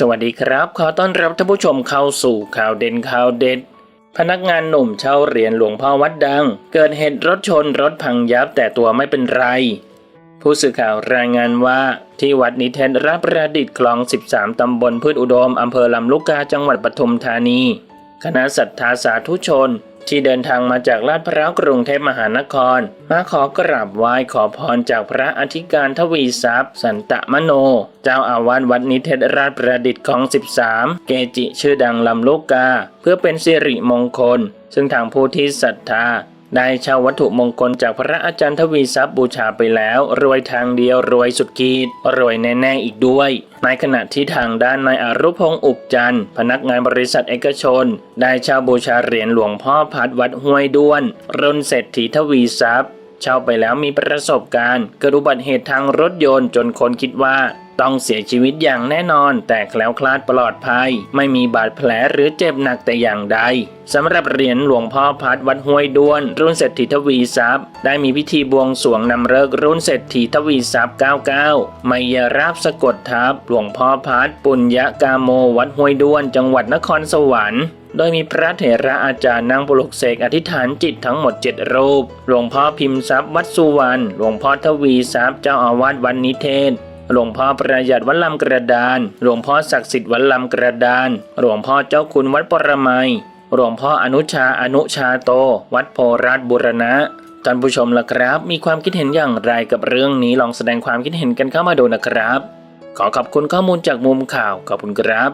สวัสดีครับ ขอต้อนรับท่านผู้ชมเข้าสู่ข่าวเด่นข่าวเด็ด พนักงานหนุ่มเช่าเหรียญหลวงพ่อวัดดัง เกิดเหตุรถชนรถพังยับแต่ตัวไม่เป็นไร ผู้สื่อข่าวรายงานว่าที่วัดนิเทศรับประดิษฐ์คลอง 13 ตำบลพืชอุดม อำเภอลำลูกกาจังหวัดปทุมธานี คณะศรัทธาสาธุชน ที่เดินทางมาจากลาดพร้าวกรุงเทพมหานคร มาขอกราบไหว้ขอพรจากพระอธิการทวีทรัพย์ สันตมโน เจ้าอาวาสวัดนิเทศราชประดิษฐ์ของ 13 เกจิชื่อดังลำลูกกา เพื่อเป็นสิริมงคล ซึ่งทางผู้ที่ศรัทธา ได้เช่าวัตถุมงคลจากพระอาจารย์ทวีทรัพย์บูชาไปแล้ว รวยทางเดียวรวยสุดขีดรวยแน่ๆอีกด้วย ในขณะที่ทางด้านนายอารุพงศ์อุบจันทร์พนักงานบริษัทเอกชน ได้เช่าบูชาเหรียญหลวงพ่อพัดวัดห้วยด้วนรุ่นเศรษฐีทวีทรัพย์ เช่าไปแล้วมีประสบการณ์เกิดอุบัติเหตุทางรถยนต์จนคนคิดว่า ต้องเสียชีวิตอย่างแน่นอน แต่แคล้วคลาดปลอดภัย ไม่มีบาดแผลหรือเจ็บหนักแต่อย่างใดสำหรับเหรียญหลวงพ่อพัดวัดห้วยด้วน รุ่นเศรษฐีทวีทรัพย์ ได้มีพิธีบวงสรวงนำเลิกรุ่นเศรษฐีทวีทรัพย์ 99 ไมยราบสะกดทับหลวงพ่อพัดปุญญกาโมวัดห้วยด้วน จังหวัดนครสวรรค์โดยมีพระเถระอาจารย์นั่งปลุกเสกอธิษฐานจิตทั้งหมด 7 รูป หลวงพ่อพิมพ์ทรัพย์วัดสุวรรณ หลวงพ่อทวีทรัพย์เจ้าอาวาสวัดนิเทศ หลวงพ่อประหยัดวัดลำกระดาน หลวงพ่อศักดิ์สิทธิ์วัดลำกระดาน หลวงพ่อเจ้าคุณวัดปรมัย หลวงพ่ออนุชาอนุชาโต วัดโพราชบุรณะท่านผู้ชมล่ะครับ มีความคิดเห็นอย่างไรกับเรื่องนี้ลองแสดงความคิดเห็นกันเข้ามาดูนะครับ ขอขอบคุณข้อมูลจากมุมข่าวขอบคุณครับ